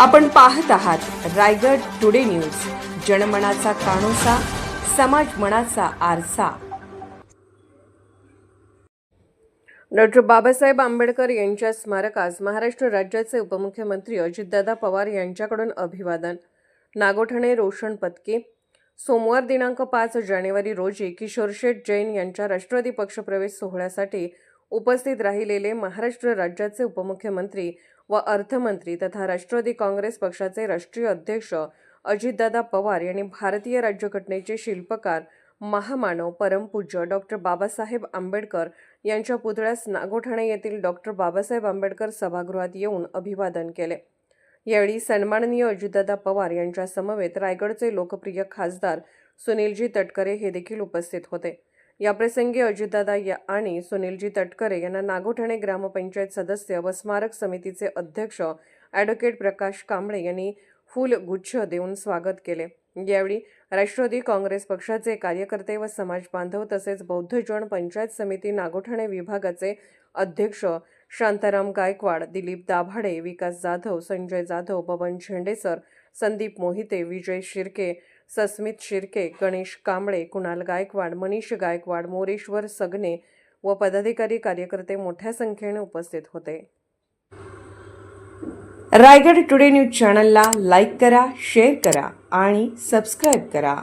आपण पाहत आहात रायगड टुडे न्यूज. जनमनाचा कानोसा समाज मनाचा आरसा. डॉक्टर बाबासाहेब आंबेडकर यांच्या स्मारकास महाराष्ट्र राज्याचे उपमुख्यमंत्री अजितदादा पवार यांच्याकडून अभिवादन. नागोठणे रोशन पत्के सोमवार दिनांक पाच जानेवारी रोजी किशोरशेठ जैन यांच्या राष्ट्रवादी पक्षप्रवेश सोहळ्यासाठी उपस्थित राहिलेले महाराष्ट्र राज्याचे उपमुख्यमंत्री व अर्थमंत्री तथा राष्ट्रवादी काँग्रेस पक्षाचे राष्ट्रीय अध्यक्ष अजितदादा पवार यांनी भारतीय राज्यघटनेचे शिल्पकार महामानव परमपूज्य डॉक्टर बाबासाहेब आंबेडकर यांच्या पुतळ्यास नागोठाणे येथील डॉक्टर बाबासाहेब आंबेडकर सभागृहात येऊन अभिवादन केले. यावेळी सन्माननीय अजितदादा पवार यांच्या समवेत रायगडचे लोकप्रिय खासदार सुनीलजी तटकरे हे देखील उपस्थित होते. याप्रसंगी अजितदादा या आणि सुनीलजी तटकरे यांना नागोठाणे ग्रामपंचायत सदस्य व स्मारक समितीचे अध्यक्ष ॲडव्होकेट प्रकाश कांबळे यांनी फुलगुच्छ देऊन स्वागत केले. यावेळी राष्ट्रवादी काँग्रेस पक्षाचे कार्यकर्ते व समाज बांधव तसेच बौद्धजन पंचायत समिती नागोठाणे विभागाचे अध्यक्ष शांताराम गायकवाड दिलीप दाभाडे विकास जाधव संजय जाधव बबन झेंडेसर संदीप मोहिते विजय शिर्के सस्मित शिर्के गणेश कांबळे कुणाल गायकवाड मनीष गायकवाड मोरेश्वर सगने व पदाधिकारी कार्यकर्ते मोठ्या संख्येने उपस्थित होते. रायगड टुडे न्यूज चॅनलला लाईक करा शेअर करा आणि सबस्क्राईब करा.